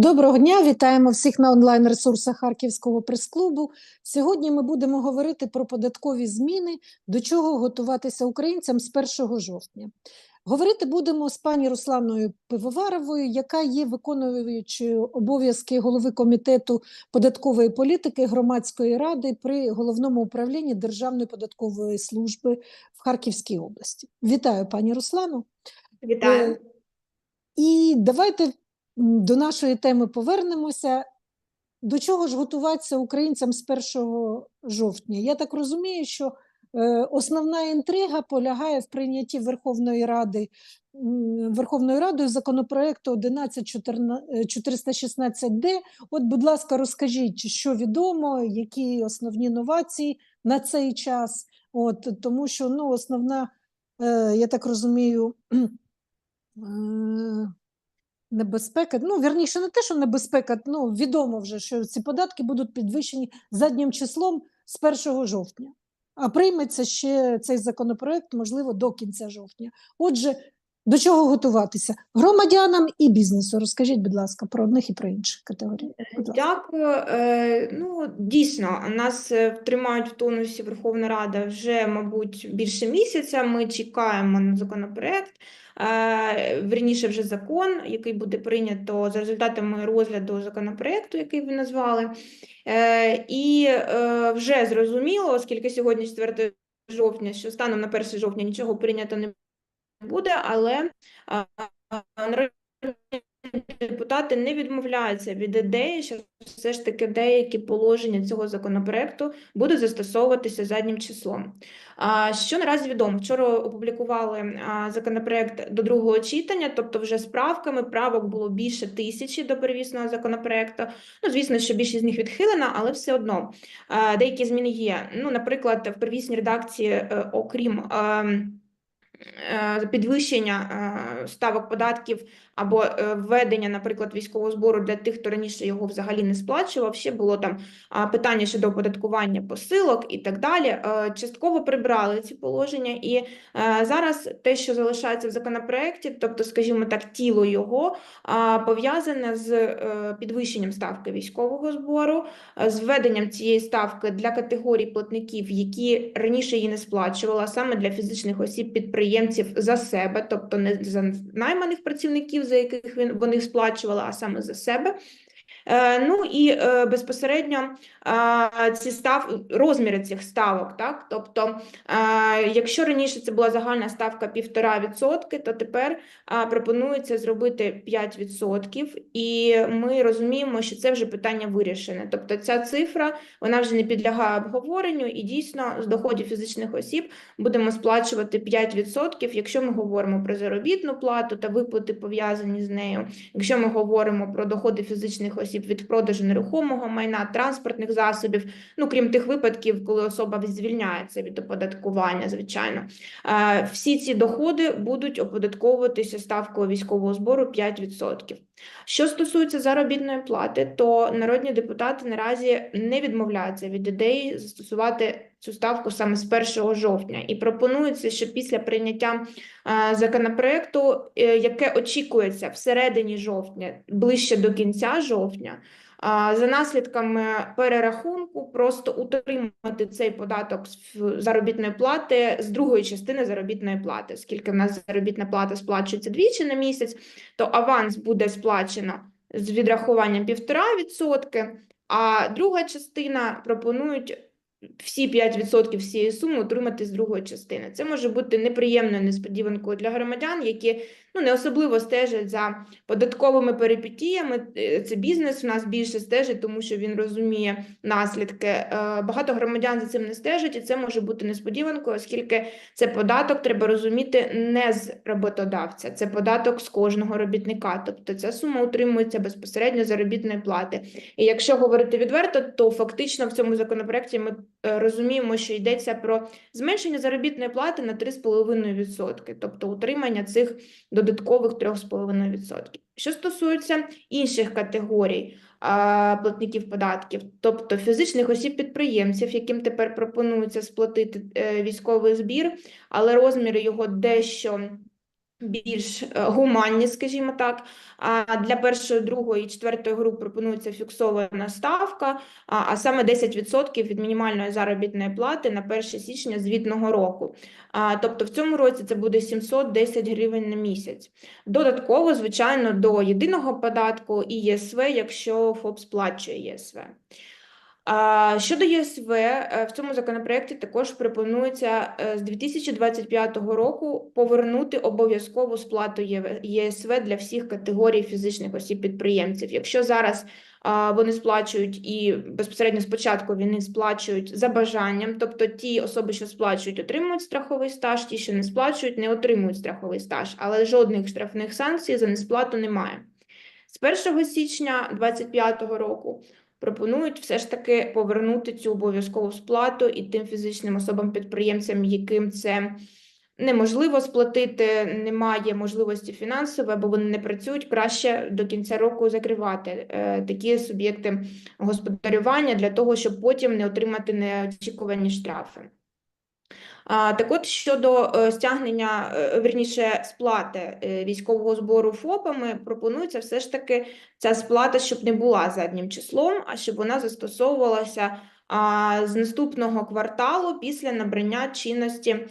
Доброго дня, вітаємо всіх на онлайн-ресурсах Харківського прес-клубу. Сьогодні ми будемо говорити про податкові зміни, до чого готуватися українцям з 1 жовтня. Говорити будемо з пані Русланою Пивоваровою, яка є виконуючою обов'язки голови комітету податкової політики громадської ради при головному управлінні Державної податкової служби в Харківській області. Вітаю, пані Руслану. Вітаю. Е, І давайте до нашої теми повернемося. До чого ж готуватися українцям з 1 жовтня? Я так розумію, що е, основна інтрига полягає в прийнятті Верховної Ради Верховною Радою законопроекту 11416Д. От, будь ласка, розкажіть, що відомо, які основні новації на цей час. От, тому що ну, основна, е, я так розумію, е, Небезпека, ну вірніше, не те, що небезпека, ну відомо вже, що ці податки будуть підвищені заднім числом з 1 жовтня, а прийметься ще цей законопроект, можливо, до кінця жовтня. Отже, до чого готуватися? Громадянам і бізнесу. Розкажіть, будь ласка, про одних і про інших категорій. Дякую. Е, Ну, дійсно, нас е, тримають в тонусі Верховна Рада вже, мабуть, більше місяця. Ми чекаємо на законопроект. Е, Вірніше, вже закон, який буде прийнято за результатами розгляду законопроекту, який ви назвали. Е, І е, вже зрозуміло, оскільки сьогодні 4 жовтня, що станом на 1 жовтня нічого прийнято не буде, але депутати не відмовляються від ідеї, що все ж таки деякі положення цього законопроекту будуть застосовуватися заднім числом. Що наразі відомо? Вчора опублікували законопроект до другого читання, тобто вже з правками. Правок було більше тисячі до перевісного законопроекту. Ну, звісно, що більшість з них відхилена, але все одно деякі зміни є. Ну, наприклад, в первісній редакції, е, окрім. Е, Підвищення е, ставок податків або е, введення, наприклад, військового збору для тих, хто раніше його взагалі не сплачував. Ще було там питання щодо оподаткування посилок і так далі. Е, Частково прибрали ці положення, і е, зараз те, що залишається в законопроекті, тобто, скажімо так, тіло його пов'язане з підвищенням ставки військового збору, з введенням цієї ставки для категорій платників, які раніше її не сплачували, а саме для фізичних осіб підприємців за себе, тобто не за найманих працівників, за яких він вони сплачували, а саме за себе. Е, Ну і е, безпосередньо е, ці став розміри цих ставок, так? Тобто, якщо раніше це була загальна ставка 1,5%, то тепер пропонується зробити 5%, і ми розуміємо, що це вже питання вирішене. Тобто ця цифра вона вже не підлягає обговоренню, і дійсно з доходів фізичних осіб будемо сплачувати 5%, якщо ми говоримо про заробітну плату та виплати пов'язані з нею, якщо ми говоримо про доходи фізичних осіб від продажу нерухомого майна, транспортних засобів, ну крім тих випадків, коли особа звільняється від оподаткування, звичайно, Е, всі ці доходи будуть оподатковуватися ставкою військового збору 5%. Що стосується заробітної плати, то народні депутати наразі не відмовляються від ідеї застосувати цю ставку саме з 1 жовтня, і пропонується, що після прийняття е, законопроекту, е, яке очікується всередині жовтня, ближче до кінця жовтня, за наслідками перерахунку просто утримати цей податок з заробітної плати з другої частини заробітної плати, оскільки в нас заробітна плата сплачується двічі на місяць, то аванс буде сплачено з відрахуванням 1,5%, а друга частина пропонують всі 5% всієї суми отримати з другої частини. Це може бути неприємною несподіванкою для громадян, які ну, не особливо стежать за податковими перипетіями. Е, Це бізнес в нас більше стежить, тому що він розуміє наслідки. Е, Багато громадян за цим не стежать, і це може бути несподіванкою, оскільки це податок треба розуміти не з роботодавця, це податок з кожного робітника. Тобто ця сума утримується безпосередньо заробітної плати. І якщо говорити відверто, то фактично в цьому законопроекті ми е, розуміємо, що йдеться про зменшення заробітної плати на 3,5%, тобто утримання цих додаткових 3,5%. Що стосується інших категорій а, платників податків, тобто фізичних осіб-підприємців, яким тепер пропонується сплатити е, військовий збір, але розміри його дещо більш е, гуманні, скажімо так. Для першої, другої і четвертої груп пропонується фіксована ставка, а саме 10% від мінімальної заробітної плати на 1 січня звітного року. Тобто в цьому році це буде 710 гривень на місяць. Додатково, звичайно, до єдиного податку і ЄСВ, якщо ФОП сплачує ЄСВ. Щодо ЄСВ, е, в цьому законопроекті також пропонується е, з 2025 року повернути обов'язкову сплату ЄСВ для всіх категорій фізичних осіб-підприємців. Якщо зараз вони сплачують і безпосередньо спочатку вони сплачують за бажанням, тобто ті особи, що сплачують, отримують страховий стаж, ті, що не сплачують, не отримують страховий стаж, але жодних штрафних санкцій за несплату немає. З 1 січня 2025 року пропонують все ж таки повернути цю обов'язкову сплату і тим фізичним особам-підприємцям, яким це неможливо сплатити, немає можливості фінансової, або вони не працюють, краще до кінця року закривати е, такі суб'єкти господарювання для того, щоб потім не отримати неочікувані штрафи. Так от щодо е, стягнення, е, верніше, сплати е, військового збору ФОПами, пропонується все ж таки ця сплата, щоб не була заднім числом, а щоб вона застосовувалася з наступного кварталу після набрання чинності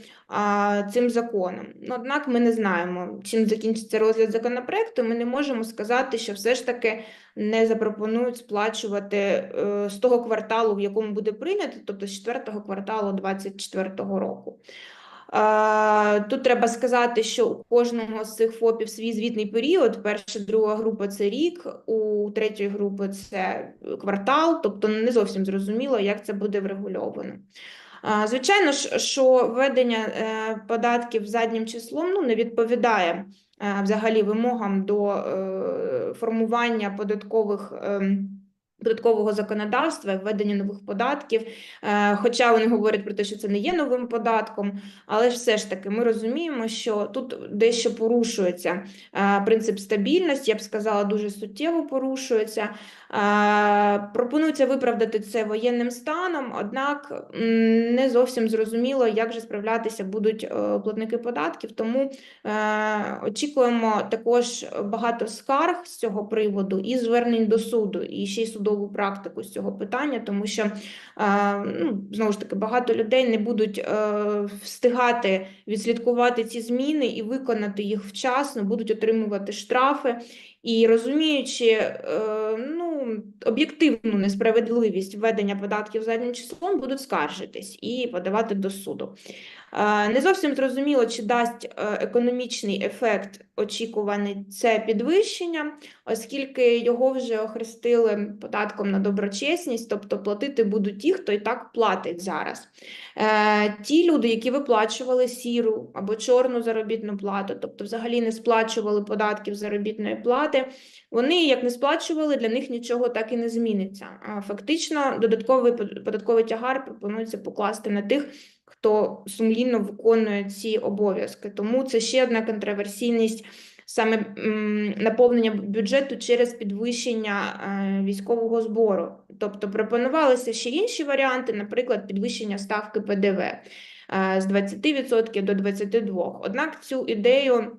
цим законом. Однак ми не знаємо, чим закінчиться розгляд законопроекту. Ми не можемо сказати, що все ж таки не запропонують сплачувати е, з того кварталу, в якому буде прийнято, тобто з четвертого кварталу 2024 року. Тут треба сказати, що у кожного з цих ФОПів свій звітний період. Перша, друга група це рік, у третьої групи це квартал, тобто не зовсім зрозуміло, як це буде врегульовано. Звичайно ж, що введення е, податків заднім числом ну, не відповідає е, взагалі вимогам до е, формування податкових. Податкового законодавства, введення нових податків, Е, хоча вони говорять про те, що це не є новим податком, але ж все ж таки ми розуміємо, що тут дещо порушується е, принцип стабільності, я б сказала, дуже суттєво порушується. Е, Пропонується виправдати це воєнним станом, однак не зовсім зрозуміло, як же справлятися будуть платники податків. Тому очікуємо також багато скарг з цього приводу і звернень до суду, і ще й судову практику з цього питання, тому що е, ну, знову ж таки багато людей не будуть е, встигати відслідкувати ці зміни і виконати їх вчасно, будуть отримувати штрафи. І розуміючи е, ну, об'єктивну несправедливість введення податків заднім числом, будуть скаржитись і подавати до суду. Е, Не зовсім зрозуміло, чи дасть е, економічний ефект очікуваний це підвищення, оскільки його вже охрестили податком на доброчесність, тобто платити будуть ті, хто і так платить зараз. Е, Ті люди, які виплачували сіру або чорну заробітну плату, тобто взагалі не сплачували податків заробітної плати, вони як не сплачували, для них нічого так і не зміниться. Фактично, додатковий податковий тягар пропонується покласти на тих, хто сумлінно виконує ці обов'язки. Тому це ще одна контроверсійність саме наповнення бюджету через підвищення е, військового збору. Тобто пропонувалися ще інші варіанти, наприклад, підвищення ставки ПДВ е, з 20% до 22%. Однак цю ідею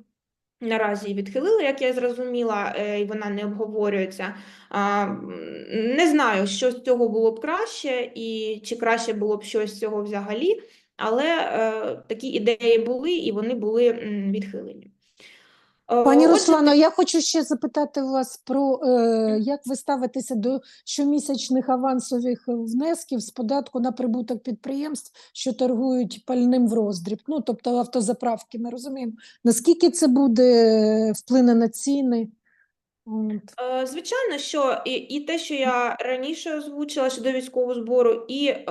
наразі відхилили, як я зрозуміла, е, і вона не обговорюється. Не знаю, що з цього було б краще, і чи краще було б щось з цього взагалі, але е, такі ідеї були, і вони були відхилені. Е, Пані отже, Руслано, я хочу ще запитати вас про е, як ви ставитеся до щомісячних авансових внесків з податку на прибуток підприємств, що торгують пальним в роздріб, ну тобто автозаправки. Ми розуміємо, наскільки це буде е, вплине на ціни? От. Е, Звичайно, що і, і те, що я раніше озвучила щодо військового збору, і е,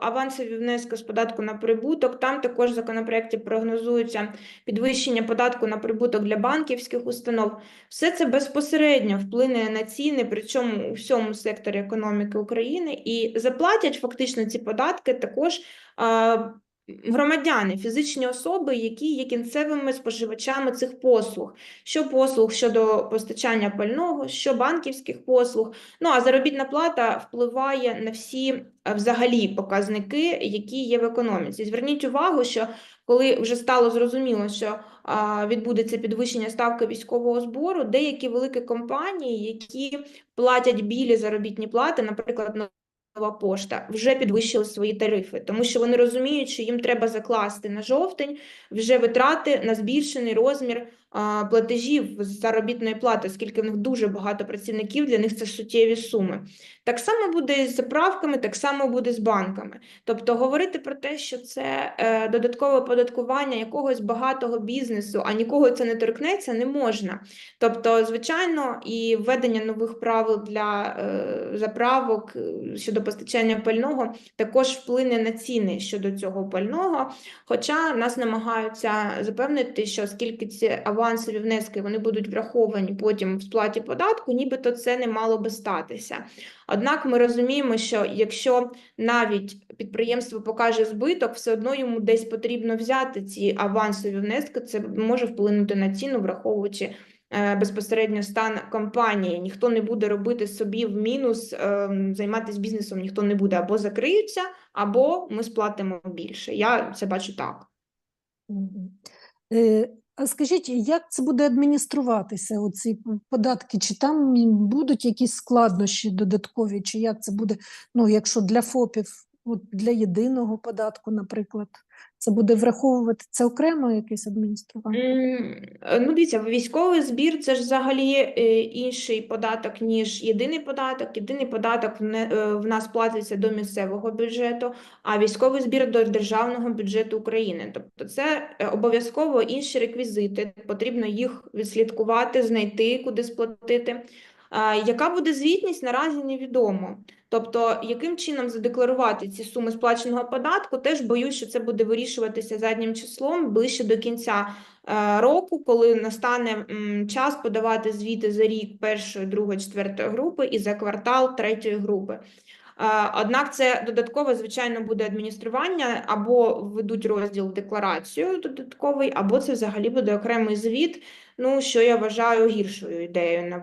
авансові внески з податку на прибуток, там також в законопроекті прогнозується підвищення податку на прибуток для банківських установ. Все це безпосередньо вплине на ціни, причому у всьому секторі економіки України, і заплатять фактично ці податки також е, громадяни, фізичні особи, які є кінцевими споживачами цих послуг, що послуг щодо постачання пального, що банківських послуг. Ну а заробітна плата впливає на всі е, взагалі показники, які є в економіці. Зверніть увагу, що коли вже стало зрозуміло, що відбудеться підвищення ставки військового збору, деякі великі компанії, які платять білі заробітні плати, наприклад, Нова пошта вже підвищили свої тарифи, тому що вони розуміють, що їм треба закласти на жовтень вже витрати на збільшений розмір платежів з заробітної плати, оскільки в них дуже багато працівників, для них це суттєві суми. Так само буде з заправками, так само буде з банками. Тобто говорити про те, що це е, додаткове оподаткування якогось багатого бізнесу, а нікого це не торкнеться, не можна. Тобто, звичайно, і введення нових правил для е, заправок е, щодо постачання пального також вплине на ціни щодо цього пального. Хоча нас намагаються запевнити, що оскільки ці авансові внески вони будуть враховані потім в сплаті податку, нібито це не мало би статися. Однак ми розуміємо, що якщо навіть підприємство покаже збиток, все одно йому десь потрібно взяти ці авансові внески, це може вплинути на ціну, враховуючи е, безпосередньо стан компанії. Ніхто не буде робити собі в мінус, ем, займатися бізнесом ніхто не буде або закриються, або ми сплатимо більше. Я це бачу так. А скажіть, як це буде адмініструватися, оці податки? Чи там будуть якісь складнощі додаткові, чи як це буде, ну, якщо для ФОПів, от для єдиного податку, наприклад, це буде враховувати це окремо якесь адміністрування? Е, Ну, дивіться, військовий збір це ж взагалі е, інший податок, ніж єдиний податок. Єдиний податок в не- е, в нас платиться до місцевого бюджету, а військовий збір до державного бюджету України. Тобто це обов'язково інші реквізити, потрібно їх відслідкувати, знайти, куди сплатити. Яка буде звітність, наразі невідомо. Тобто, яким чином задекларувати ці суми сплаченого податку, теж боюсь, що це буде вирішуватися заднім числом ближче до кінця е, року, коли настане час подавати звіти за рік першої, другої, четвертої групи і за квартал третьої групи. Е, Однак це додаткове, звичайно, буде адміністрування, або введуть розділ декларацію додатковий, або це взагалі буде окремий звіт. Ну, що я вважаю гіршою ідеєю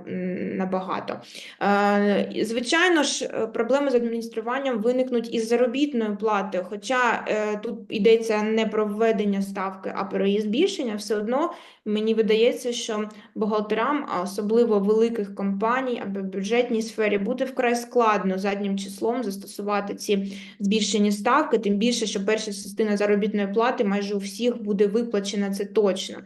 набагато. Е, Звичайно ж, е, проблеми з адмініструванням виникнуть із заробітної плати, хоча е, тут йдеться не про введення ставки, а про її збільшення, все одно мені видається, що бухгалтерам, а особливо великих компаній або бюджетній сфері, буде вкрай складно заднім числом застосувати ці збільшені ставки, тим більше, що перша частина заробітної плати майже у всіх буде виплачена, це точно.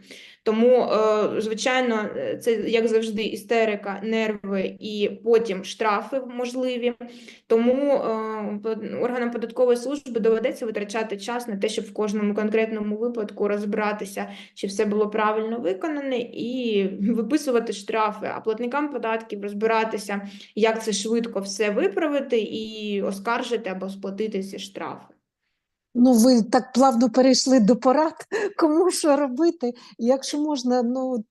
Тому, е, звичайно, це як завжди істерика, нерви і потім штрафи можливі. Тому е, органам податкової служби доведеться витрачати час на те, щоб в кожному конкретному випадку розбиратися, чи все було правильно виконане, і виписувати штрафи, а платникам податків розбиратися, як це швидко все виправити і оскаржити або сплатити ці штрафи. Ну, ви так плавно перейшли до порад, кому що робити. Якщо можна, ну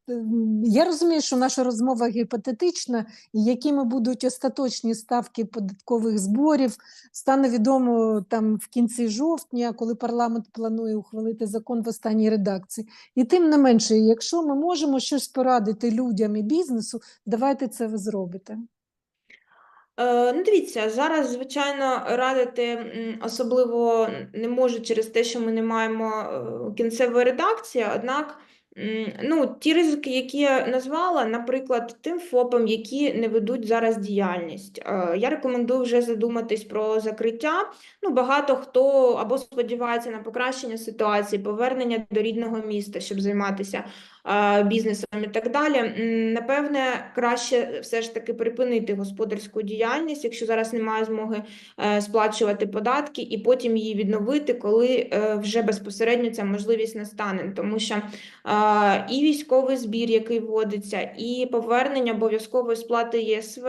я розумію, що наша розмова гіпотетична, і якими будуть остаточні ставки податкових зборів, стане відомо там в кінці жовтня, коли парламент планує ухвалити закон в останній редакції. І тим не менше, якщо ми можемо щось порадити людям і бізнесу, давайте це ви зробите. Е, Ну, дивіться, зараз, звичайно, радити особливо не можу через те, що ми не маємо е, кінцевої редакції, однак ну, ті ризики, які я назвала, наприклад, тим ФОПам, які не ведуть зараз діяльність. Е, Я рекомендую вже задуматись про закриття. Ну, багато хто або сподівається на покращення ситуації, повернення до рідного міста, щоб займатися бізнесом і так далі. Напевне, краще все ж таки припинити господарську діяльність, якщо зараз немає змоги е, сплачувати податки, і потім її відновити, коли е, вже безпосередньо ця можливість настане. Тому що і військовий збір, який вводиться, і повернення обов'язкової сплати ЄСВ,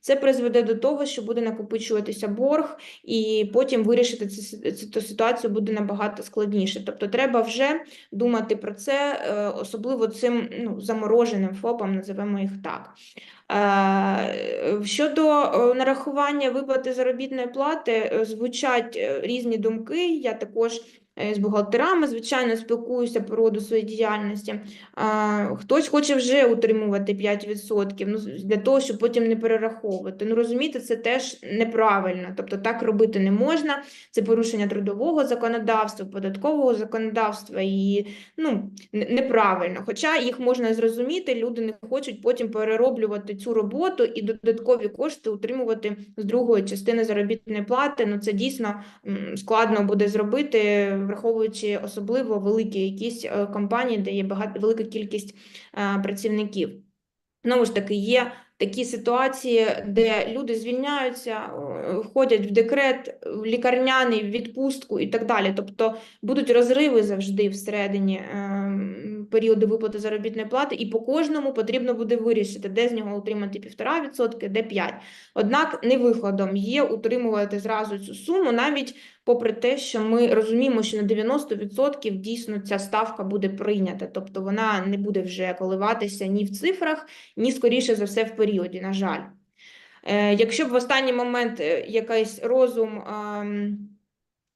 це призведе до того, що буде накопичуватися борг, і потім вирішити цю, ситуацію буде набагато складніше. Тобто, треба вже думати про це, е, особливо цим ну, замороженим ФОПам, називаємо їх так. Е, Щодо е, нарахування виплати заробітної плати, е, звучать різні думки. Я також з бухгалтерами, звичайно, спілкуюся по роду своєї діяльності. Хтось хоче вже утримувати 5%, ну, для того, щоб потім не перераховувати. Ну, розумієте, це теж неправильно. Тобто так робити не можна. Це порушення трудового законодавства, податкового законодавства і ну, неправильно. Хоча їх можна зрозуміти, люди не хочуть потім перероблювати цю роботу і додаткові кошти утримувати з другої частини заробітної плати. Ну це дійсно складно буде зробити, враховуючи особливо великі якісь е, компанії, де є багато велика кількість е, працівників. Знову ж таки, є такі ситуації, де люди звільняються, входять в декрет, в лікарняний, в відпустку і так далі. Тобто будуть розриви завжди всередині періоду виплати заробітної плати, і по кожному потрібно буде вирішити, де з нього отримати 1,5%, де 5%. Однак не виходом є утримувати зразу цю суму, навіть попри те, що ми розуміємо, що на 90% дійсно ця ставка буде прийнята, тобто вона не буде вже коливатися ні в цифрах, ні скоріше за все в періоді, на жаль. Е, Якщо б в останній момент е, якийсь розум ем,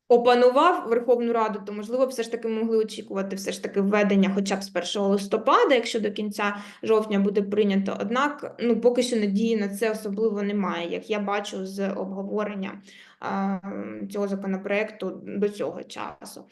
опанував Верховну Раду, то можливо все ж таки могли очікувати все ж таки введення хоча б з 1 листопада, якщо до кінця жовтня буде прийнято. Однак, ну поки що надії на це особливо немає, як я бачу з обговорення ем, цього законопроекту до цього часу.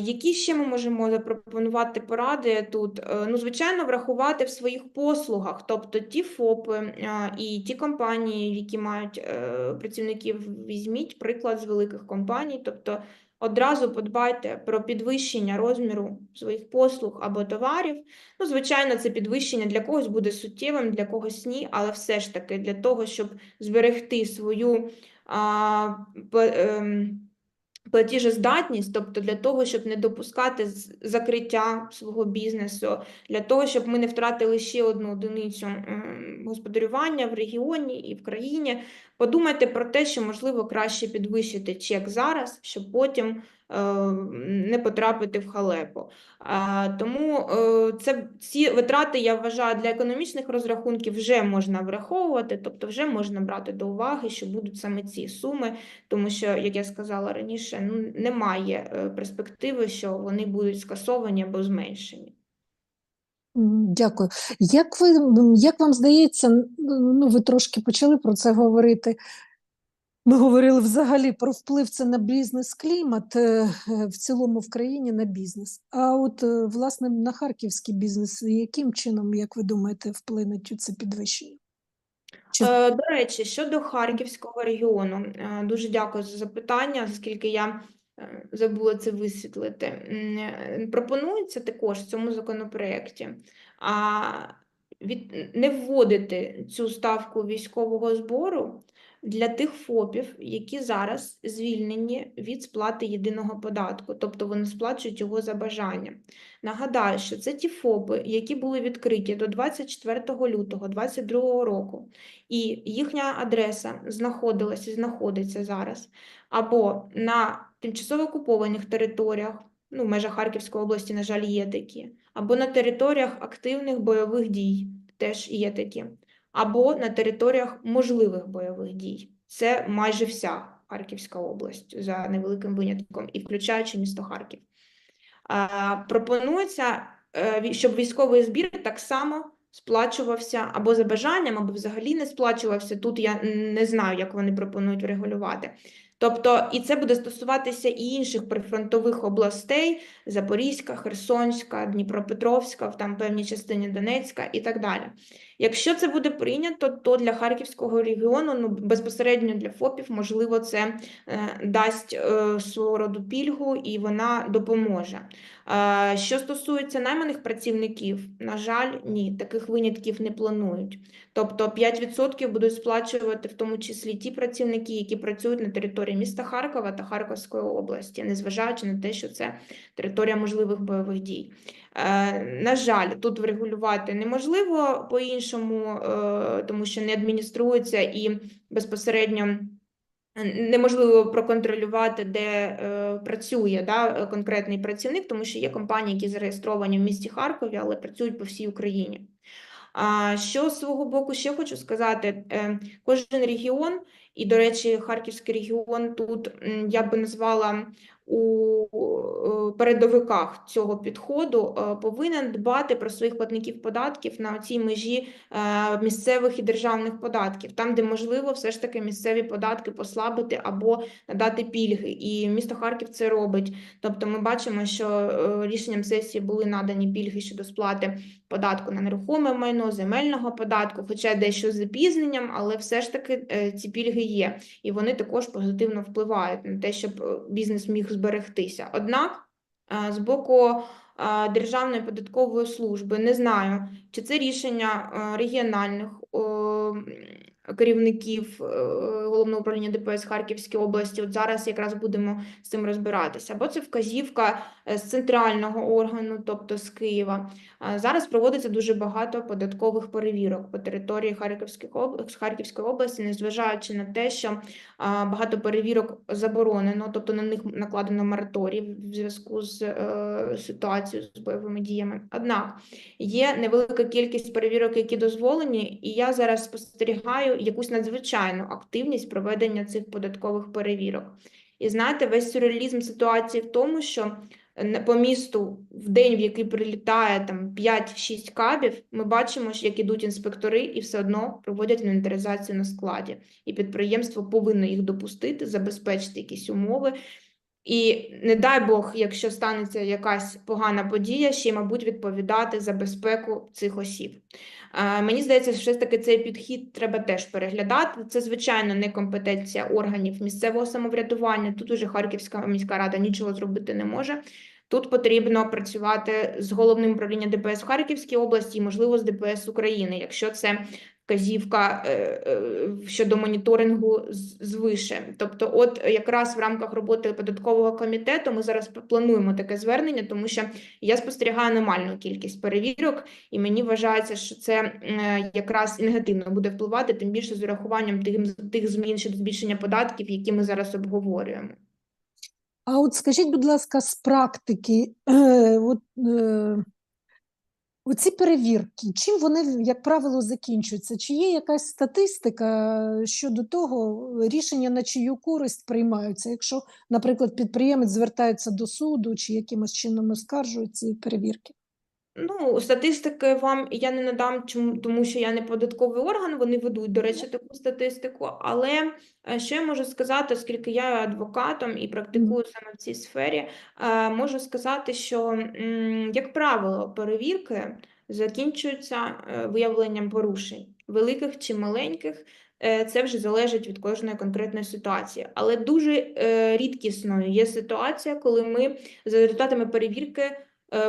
Які ще ми можемо запропонувати поради тут? Е, Ну, звичайно, врахувати в своїх послугах, тобто ті ФОПи і ті компанії, які мають е, працівників, візьміть приклад з великих компаній, тобто одразу подбайте про підвищення розміру своїх послуг або товарів. Ну, звичайно, це підвищення для когось буде суттєвим, для когось ні, але все ж таки для того, щоб зберегти свою ем, платіжездатність, тобто для того, щоб не допускати закриття свого бізнесу, для того, щоб ми не втратили ще одну одиницю господарювання в регіоні і в країні. Подумайте про те, що можливо краще підвищити чек зараз, щоб потім не потрапити в халепу. Тому е, це ці витрати, я вважаю, для економічних розрахунків вже можна враховувати, тобто вже можна брати до уваги, що будуть саме ці суми, тому що, як я сказала раніше, ну немає е, перспективи, що вони будуть скасовані або зменшені. Дякую. Як ви, як вам здається, ну ви трошки почали про це говорити. Ми говорили взагалі про вплив це на бізнес-клімат е, е, в цілому в країні на бізнес. А от е, власне на харківський бізнес, яким чином, як ви думаєте, вплине це підвищення? Чи До речі, щодо Харківського регіону, дуже дякую за запитання, оскільки я забула це висвітлити. Пропонується також в цьому законопроекті а, від, не вводити цю ставку військового збору для тих ФОПів, які зараз звільнені від сплати єдиного податку, тобто вони сплачують його за бажанням. Нагадаю, що це ті ФОПи, які були відкриті до 24 лютого 2022 року і їхня адреса знаходилася і знаходиться зараз або на тимчасово окупованих територіях, ну, в межах Харківської області, на жаль, є такі, або на територіях активних бойових дій, теж є такі, або на територіях можливих бойових дій. Це майже вся Харківська область за невеликим винятком, і включаючи місто Харків. Пропонується, е, щоб військовий збір так само сплачувався або за бажанням, або взагалі не сплачувався. Тут я не знаю, як вони пропонують врегулювати. Тобто, і це буде стосуватися і інших прифронтових областей: Запорізька, Херсонська, Дніпропетровська, в там певній частині Донецька і так далі. Якщо це буде прийнято, то для Харківського регіону, ну безпосередньо для ФОПів, можливо, це е, дасть е, свого роду пільгу і вона допоможе. Е, Що стосується найманих працівників, на жаль, ні, таких винятків не планують. Тобто 5% будуть сплачувати в тому числі ті працівники, які працюють на території міста Харкова та Харківської області, незважаючи на те, що це територія можливих бойових дій. Е, На жаль, тут врегулювати неможливо по-іншому, е, тому що не адмініструється і безпосередньо неможливо проконтролювати, де е, працює да, конкретний працівник, тому що є компанії, які зареєстровані в місті Харкові, але працюють по всій Україні. А що з свого боку ще хочу сказати, кожен регіон, і, до речі, Харківський регіон тут я би назвала у е, передовиках цього підходу е, повинен дбати про своїх платників податків на цій межі е, місцевих і державних податків, там, де можливо, все ж таки місцеві податки послабити або надати пільги. І місто Харків це робить. Тобто, ми бачимо, що рішенням сесії були надані пільги щодо сплати податку на нерухоме майно, земельного податку, хоча дещо з запізненням, але все ж таки ці пільги є, і вони також позитивно впливають на те, щоб бізнес міг зберегтися. Однак е, з боку е, Державної податкової служби не знаю, чи це рішення е, регіональних керівників головного управління ДПС Харківської області. От зараз якраз будемо з цим розбиратися. Або це вказівка з центрального органу, тобто з Києва. Зараз проводиться дуже багато податкових перевірок по території Харківської області, незважаючи на те, що багато перевірок заборонено, тобто на них накладено мораторій в зв'язку з е, ситуацією з бойовими діями. Однак є невелика кількість перевірок, які дозволені, і я зараз спостерігаю якусь надзвичайну активність проведення цих податкових перевірок. І знаєте, весь сюрреалізм ситуації в тому, що по місту в день, в який прилітає там 5-6 кабів, ми бачимо, як ідуть інспектори і все одно проводять інвентаризацію на складі. І підприємство повинно їх допустити, забезпечити якісь умови. І не дай Бог, якщо станеться якась погана подія, ще мабуть, відповідати за безпеку цих осіб. Е, Мені здається, що таки цей підхід треба теж переглядати. Це, звичайно, не компетенція органів місцевого самоврядування. Тут уже Харківська міська рада нічого зробити не може. Тут потрібно працювати з головним управлінням ДПС в Харківській області і, можливо, з ДПС України, якщо це вказівка е, е, щодо моніторингу звише. Тобто, от якраз в рамках роботи податкового комітету ми зараз плануємо таке звернення, тому що я спостерігаю аномальну кількість перевірок, і мені вважається, що це якраз негативно буде впливати, тим більше з урахуванням тих, тих змін щодо збільшення податків, які ми зараз обговорюємо. А от скажіть, будь ласка, з практики, е, от, е, оці перевірки, чим вони, як правило, закінчуються? Чи є якась статистика щодо того, рішення на чию користь приймаються, якщо, наприклад, підприємець звертається до суду чи якимось чином оскаржує ці перевірки? Ну, статистики вам я не надам, чому, тому що я не податковий орган, вони ведуть, до речі, таку статистику. Але е, що я можу сказати, оскільки я є адвокатом і практикую саме в цій сфері, е, можу сказати, що, як правило, перевірки закінчуються е, виявленням порушень, великих чи маленьких. Це вже залежить від кожної конкретної ситуації. Але дуже е, рідкісною є ситуація, коли ми за результатами перевірки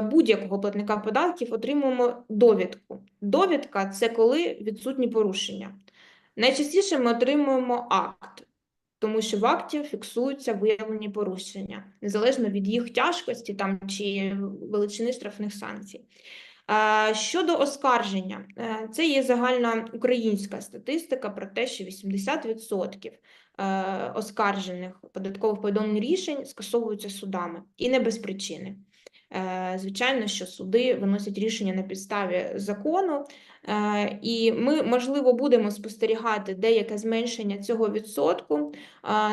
будь-якого платника податків отримуємо довідку. Довідка це коли відсутні порушення. Найчастіше ми отримуємо акт, тому що в акті фіксуються виявлені порушення, незалежно від їх тяжкості там, чи величини штрафних санкцій. Е, Щодо оскарження, е, це є загальна українська статистика про те, що 80% е, оскаржених податкових повідомлень рішень скасовуються судами і не без причини. Е, Звичайно, що суди виносять рішення на підставі закону, е, і ми, можливо, будемо спостерігати деяке зменшення цього відсотку.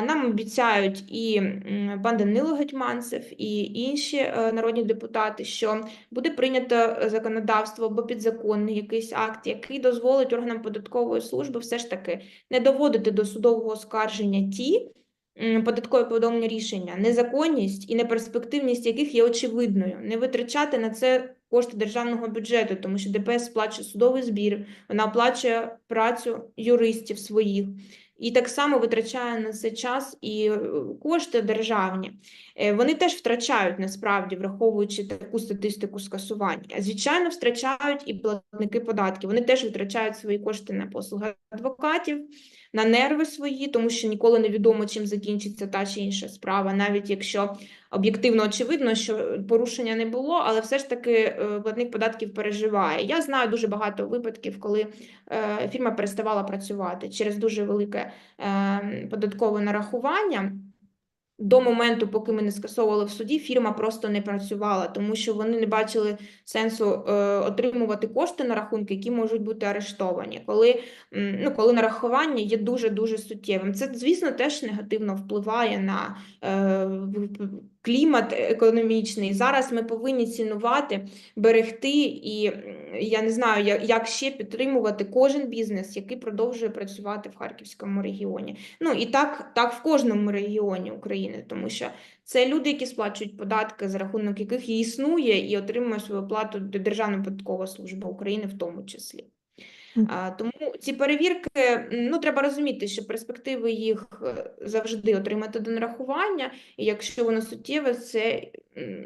Нам обіцяють і пан Данило Гетьманцев, і інші е, народні депутати, що буде прийнято е, законодавство або підзаконний якийсь акт, який дозволить органам податкової служби все ж таки не доводити до судового оскарження ті податкові повідомлення рішення, незаконність і неперспективність яких є очевидною, не витрачати на це кошти державного бюджету, тому що ДПС сплачує судовий збір, вона оплачує працю юристів своїх. І так само витрачає на це час і е, кошти державні. Е, Вони теж втрачають насправді, враховуючи таку статистику скасування. Звичайно, втрачають і платники податків. Вони теж витрачають свої кошти на послуги адвокатів, на нерви свої, тому що ніколи не відомо, чим закінчиться та чи інша справа, навіть якщо об'єктивно очевидно, що порушення не було, але все ж таки е, платник податків переживає. Я знаю дуже багато випадків, коли е, фірма переставала працювати через дуже велике е, податкове нарахування. До моменту, поки ми не скасовували в суді, фірма просто не працювала, тому що вони не бачили сенсу е, отримувати кошти на рахунки, які можуть бути арештовані, коли, ну, коли нарахування є дуже-дуже суттєвим. Це, звісно, теж негативно впливає на е, клімат економічний. Зараз ми повинні цінувати, берегти і я не знаю, як ще підтримувати кожен бізнес, який продовжує працювати в Харківському регіоні. Ну і так, так в кожному регіоні України, тому що це люди, які сплачують податки, за рахунок яких існує, і отримує свою плату Державна податкова служба України в тому числі. Тому ці перевірки, ну треба розуміти, що перспективи їх е, завжди отримати до нарахування, і якщо воно суттєве, це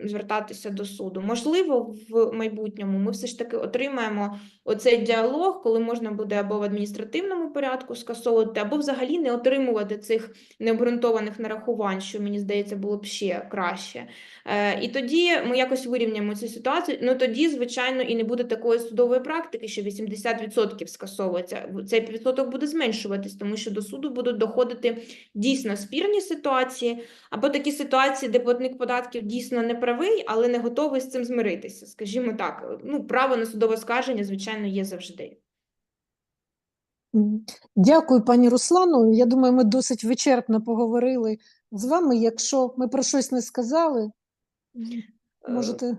звертатися до суду. Можливо, в майбутньому ми все ж таки отримаємо оцей діалог, коли можна буде або в адміністративному порядку скасовувати, або взагалі не отримувати цих необґрунтованих нарахувань, що мені здається було б ще краще. Е, І тоді ми якось вирівняємо цю ситуацію. Ну тоді, звичайно, і не буде такої судової практики, що 80% скасовується. Цей відсоток буде зменшуватись, тому що до суду будуть доходити дійсно спірні ситуації, або такі ситуації, де платник податків дійсно не правий, але не готовий з цим змиритися. Скажімо так, ну право на судове скарження, звичайно, є завжди. Дякую, пані Руслану. Я думаю, ми досить вичерпно поговорили з вами. Якщо ми про щось не сказали, Е, можете.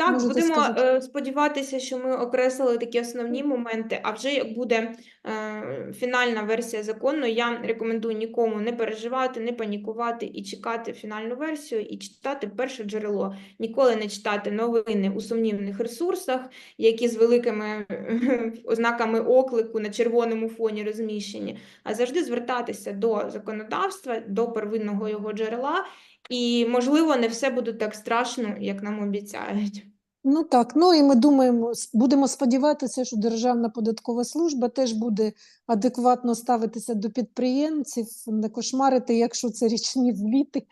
Так, Можете будемо сказати. е, сподіватися, що ми окреслили такі основні моменти. А вже як буде е, фінальна версія закону, я рекомендую нікому не переживати, не панікувати і чекати фінальну версію, і читати перше джерело. Ніколи не читати новини у сумнівних ресурсах, які з великими ознаками оклику на червоному фоні розміщені, а завжди звертатися до законодавства, до первинного його джерела. І, можливо, не все буде так страшно, як нам обіцяють. Ну так, ну і ми думаємо, будемо сподіватися, що Державна податкова служба теж буде адекватно ставитися до підприємців, не кошмарити, якщо це річні звіти,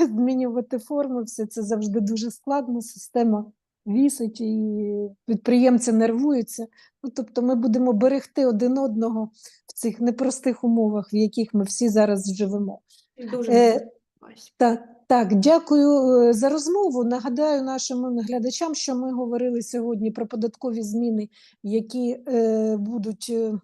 змінювати форми, все це завжди дуже складно, система вісить і підприємці нервуються. Ну, тобто ми будемо берегти один одного в цих непростих умовах, в яких ми всі зараз живемо. Дуже Е. Так, так, дякую е, за розмову. Нагадаю нашим глядачам, що ми говорили сьогодні про податкові зміни, які е, будуть е,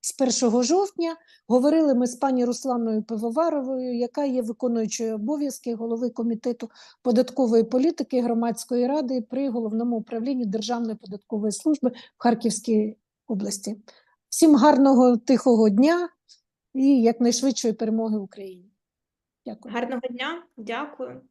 з 1 жовтня. Говорили ми з пані Русланою Пивоваровою, яка є виконуючою обов'язки голови комітету податкової політики громадської ради при головному управлінні Державної податкової служби в Харківській області. Всім гарного тихого дня і якнайшвидшої перемоги Україні. Дякую. Гарного дня, дякую.